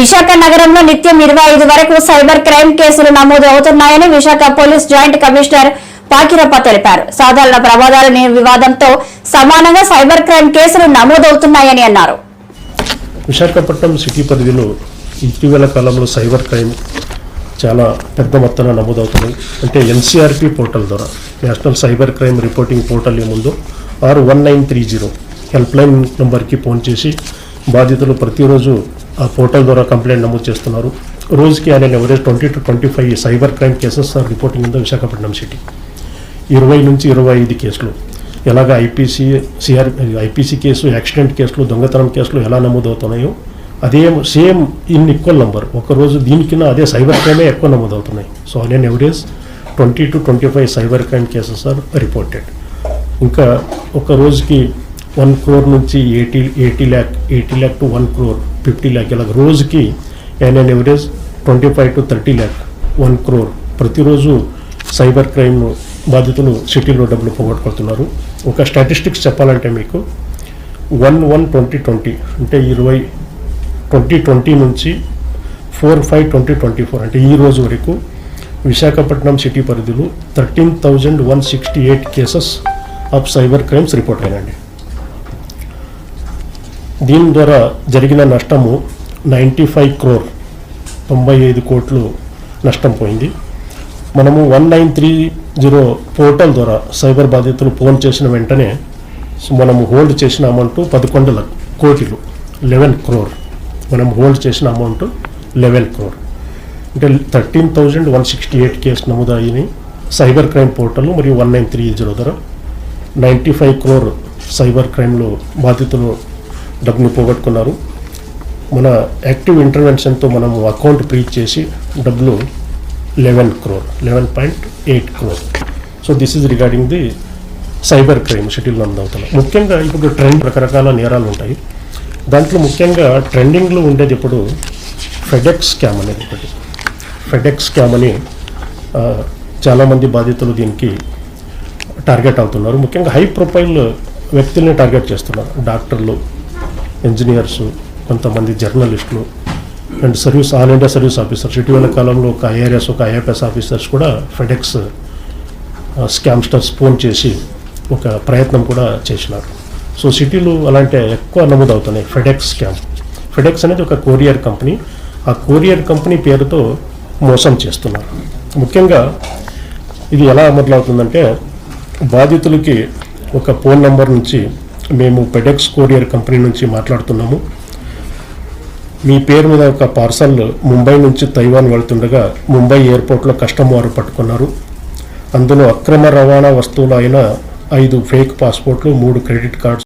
విశాఖ నగరంలో నిత్యం ఇరవై ఐదు వరకు సైబర్ క్రైమ్ కేసులు నమోదు అవుతున్నాయని Visakha police joint commissioner Pakirappa తెలిపారు. సాధారణ ప్రమాదాల వివాదంతో సమానంగా సైబర్ క్రైమ్ కేసులు నమోదవుతున్నాయని అన్నారు. విశాఖపట్నం సిటీ పరిధిలో ఇటీవల కాలంలో సైబర్ క్రైమ్ చాలా పెద్ద మొత్తాన నమోదవుతున్నాయి. అంటే ఎన్సీఆర్పి పోర్టల్ ద్వారా national cyber crime reporting portal ఏముందో ఆరు one nine three zero helpline నెంబర్కి ఫోన్ చేసి బాధితులు ప్రతిరోజు పోర్టల్ ద్వారా కంప్లైంట్ నమోదు చేస్తున్నారు. రోజుకి ఆయన average twenty to twenty five cyber crime cases are reporting in Visakhapatnam city. ఇరవై నుంచి ఇరవై ఐదు కేసులు. ఎలాగ IPC CR IPC case accident కేసులు దొంగతనం కేసులు ఎలా నమోదవుతున్నాయో అదే సేమ్ ఇన్ ఈక్వల్ నెంబర్. ఒకరోజు దీనికన్నా అదే సైబర్ క్రైమే ఎక్కువ నమోదవుతున్నాయి. సో నేను average twenty to twenty five cyber crime cases are reported. ఇంకా ఒక రోజుకి వన్ క్రోర్ నుంచి eighty eighty lakh eighty lakh to one crore fifty lakh ఇలా రోజుకి and and average twenty five to thirty lakh one crore ప్రతిరోజు cyber crime బాధితులు సిటీలో డబ్బులు పోగొట్టుకుంటున్నారు ఒక స్టాటిస్టిక్స్ చెప్పాలంటే మీకు వన్ వన్ ట్వంటీ ట్వంటీ అంటే ఇరవై ట్వంటీ ట్వంటీ నుంచి four five twenty twenty four అంటే ఈ రోజు వరకు విశాఖపట్నం సిటీ పరిధిలో thirteen thousand one sixty eight cases of cyber crimes report అయినండి దీని ద్వారా జరిగిన నష్టము నైంటీ ఫైవ్ క్రోర్ తొంభై ఐదు కోట్లు నష్టం పోయింది. మనము one nine three zero portal ద్వారా సైబర్ బాధితులు ఫోన్ చేసిన వెంటనే మనము హోల్డ్ చేసిన అమౌంట్ పదకొండు కోట్లు లెవెన్ క్రోర్. మనం హోల్డ్ చేసిన అమౌంట్ లెవెన్ క్రోర్. అంటే thirteen thousand one sixty eight case నమోదయ్యి cyber crime portal మరియు వన్ నైన్ త్రీ జీరో ద్వారా. నైంటీ ఫైవ్ క్రోర్ సైబర్ క్రైమ్లో బాధితులు డబ్బుని పోగొట్టుకున్నారు. మన యాక్టివ్ ఇంటర్వెన్షన్తో మనం అకౌంట్ ఫ్రీజ్ చేసి డబ్బులు eleven crore eleven point eight crore. So this is regarding the cyber crime schedule అందవుతాం ముఖ్యంగా ఇప్పుడు ట్రెండ్ రకరకాల నేరాలు ఉంటాయి. దాంట్లో ముఖ్యంగా ట్రెండింగ్లో ఉండేది ఇప్పుడు ఫెడెక్స్ స్కామ్ అనేది ఒకటి. ఫెడెక్స్ స్కామ్ అని చాలామంది బాధితులు దీనికి టార్గెట్ అవుతున్నారు. ముఖ్యంగా హై ప్రొఫైల్ వ్యక్తుల్ని టార్గెట్ చేస్తున్నారు. డాక్టర్లు ఇంజనీర్స్ కొంతమంది జర్నలిస్టులు and service all India service officers ఇటీవల కాలంలో ఒక ఐఆర్ఎస్ ఒక ఐఎఫ్ఎస్ ఆఫీసర్స్ కూడా ఫెడెక్స్ స్కామ్స్టర్స్ ఫోన్ చేసి ఒక ప్రయత్నం కూడా చేసినారు. సో సిటీలు అలాంటి ఎక్కువ నమోదవుతున్నాయి ఫెడెక్స్ స్కామ్ ఫెడెక్స్ అనేది ఒక కొరియర్ కంపెనీ ఆ కొరియర్ కంపెనీ పేరుతో మోసం చేస్తున్నారు. ముఖ్యంగా ఇది ఎలా మొదలవుతుందంటే బాధితులకి ఒక ఫోన్ నెంబర్ నుంచి మేము పెడెక్స్ కొరియర్ కంపెనీ నుంచి మాట్లాడుతున్నాము. మీ పేరు మీద ఒక పార్సల్ ముంబై నుంచి తైవాన్ వెళ్తుండగా ముంబై ఎయిర్పోర్ట్లో కస్టమ్ వారు పట్టుకున్నారు. అందులో అక్రమ రవాణా వస్తువులు అయిన ఐదు ఫేక్ పాస్పోర్ట్లు మూడు క్రెడిట్ కార్డ్స్